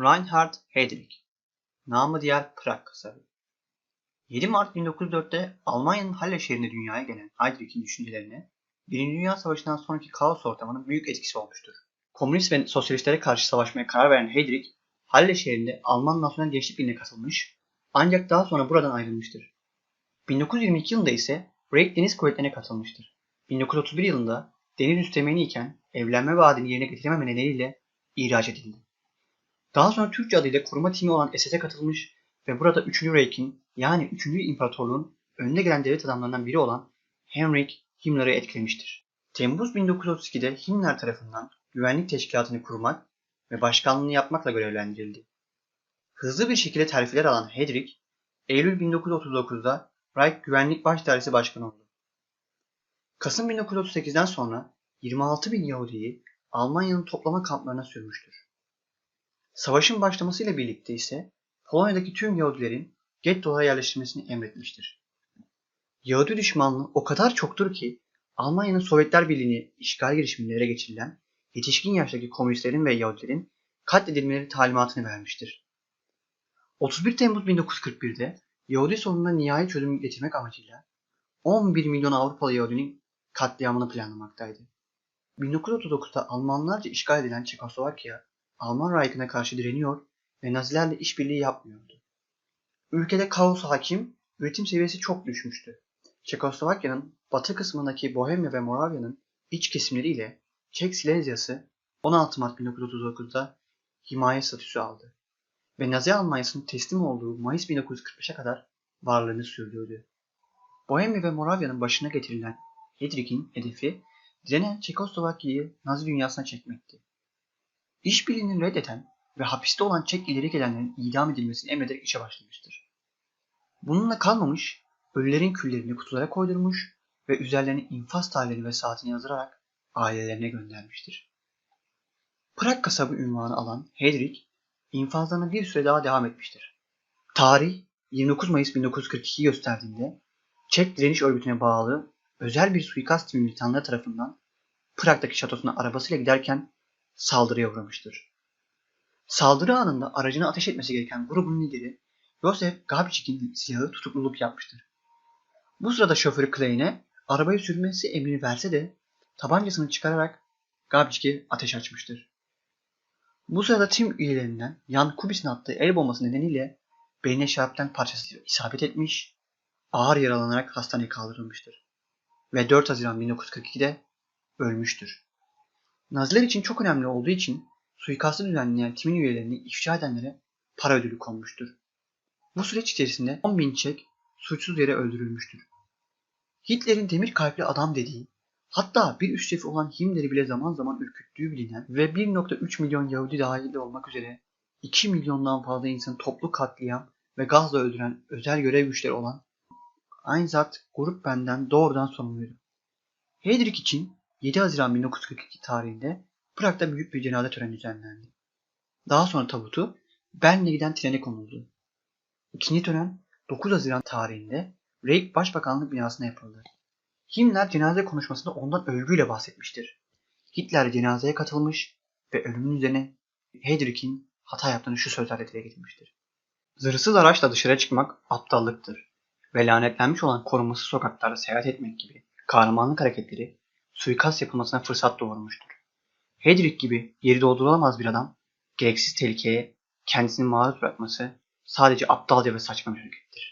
Reinhard Heydrich, namı diğer Prag kasabı. 7 Mart 1904'te Almanya'nın Halle şehrinde dünyaya gelen Heydrich'in düşüncelerine Birinci Dünya Savaşı'ndan sonraki kaos ortamının büyük etkisi olmuştur. Komünist ve sosyalistlere karşı savaşmaya karar veren Heydrich, Halle şehrinde Alman Nasyonel Gençlik Birliği'ne katılmış ancak daha sonra buradan ayrılmıştır. 1922 yılında ise Reich Deniz Kuvvetleri'ne katılmıştır. 1931 yılında deniz üsteğmeni iken evlenme vaadini yerine getirememe nedeniyle ihraç edildi. Daha sonra Türkçe adıyla koruma timi olan SS'e katılmış ve burada 3. Reich'in yani 3. İmparatorluğun önde gelen devlet adamlarından biri olan Heinrich Himmler'ı etkilemiştir. Temmuz 1932'de Himmler tarafından güvenlik teşkilatını kurmak ve başkanlığını yapmakla görevlendirildi. Hızlı bir şekilde terfiler alan Heydrich, Eylül 1939'da Reich Güvenlik Baş Dairesi Başkanı oldu. Kasım 1938'den sonra 26 bin Yahudi'yi Almanya'nın toplama kamplarına sürmüştür. Savaşın başlamasıyla birlikte ise Polonya'daki tüm Yahudilerin gettolara yerleştirilmesini emretmiştir. Yahudi düşmanlığı o kadar çoktur ki Almanya'nın Sovyetler Birliği'ni işgal girişimlere geçirilen yetişkin yaştaki komünistlerin ve Yahudilerin katledilmeleri talimatını vermiştir. 31 Temmuz 1941'de Yahudi sorununa nihai çözüm getirmek amacıyla 11 milyon Avrupalı Yahudinin katliamını planlamaktaydı. 1939'da Almanlarca işgal edilen Çekoslovakya, Alman Reich'ine karşı direniyor ve Nazilerle işbirliği yapmıyordu. Ülkede kaos hakim, üretim seviyesi çok düşmüştü. Çekoslovakya'nın batı kısmındaki Bohemya ve Moravya'nın iç kesimleriyle Çek Silezyası 16 Mart 1939'da himaye statüsü aldı ve Nazi Almanyası'nın teslim olduğu Mayıs 1945'e kadar varlığını sürdürdü. Bohemya ve Moravya'nın başına getirilen Heydrich'in hedefi direnen Çekoslovakya'yı Nazi dünyasına çekmekti. İşbirliğini reddeden ve hapiste olan Çek ileri gelenlerin idam edilmesini emrederek işe başlamıştır. Bununla kalmamış, ölülerin küllerini kutulara koydurmuş ve üzerlerine infaz tarihleri ve saatini yazdırarak ailelerine göndermiştir. Prag kasabı ünvanı alan Heydrich, infazlarına bir süre daha devam etmiştir. Tarih 29 Mayıs 1942 gösterdiğinde Çek direniş örgütüne bağlı özel bir suikast militanları tarafından Prag'daki şatosuna arabasıyla giderken saldırıya uğramıştır. Saldırı anında aracını ateş etmesi gereken grubun lideri Josef Gabčic'in silahı tutukluluk yapmıştır. Bu sırada şoförü Klein'e arabayı sürmesi emrini verse de tabancasını çıkararak Gabčic'e ateş açmıştır. Bu sırada tim üyelerinden Jan Kubis'in attığı el bombası nedeniyle beynine şarpten parçası isabet etmiş, ağır yaralanarak hastaneye kaldırılmıştır. Ve 4 Haziran 1942'de ölmüştür. Naziler için çok önemli olduğu için suikastı düzenleyen timin üyelerini ifşa edenlere para ödülü konmuştur. Bu süreç içerisinde 10 bin Çek suçsuz yere öldürülmüştür. Hitler'in demir kalpli adam dediği, hatta bir üst şefi olan Himmler'i bile zaman zaman ürküttüğü bilinen ve 1.3 milyon Yahudi dahil olmak üzere 2 milyondan fazla insanı toplu katliam ve gazla öldüren özel görev güçleri olan Einsatz Grup benden doğrudan sorumluydu. Heydrich için 7 Haziran 1942 tarihinde Prag'da büyük bir cenaze töreni düzenlendi. Daha sonra tabutu Berlin'e giden trene konuldu. İkinci tören 9 Haziran tarihinde Reich Başbakanlık binasına yapıldı. Himmler cenaze konuşmasında ondan övgüyle bahsetmiştir. Hitler cenazeye katılmış ve ölümün üzerine Heydrich'in hata yaptığını şu sözlerle dile getirmiştir. Zırhsız araçla dışarı çıkmak aptallıktır ve lanetlenmiş olan korumasız sokaklarda seyahat etmek gibi kahramanlık hareketleri suikast yapılmasına fırsat doğurmuştur. Heydrich gibi yeri doldurulamaz bir adam gereksiz tehlikeye kendisini maruz bırakması sadece aptalca ve saçma bir harekettir.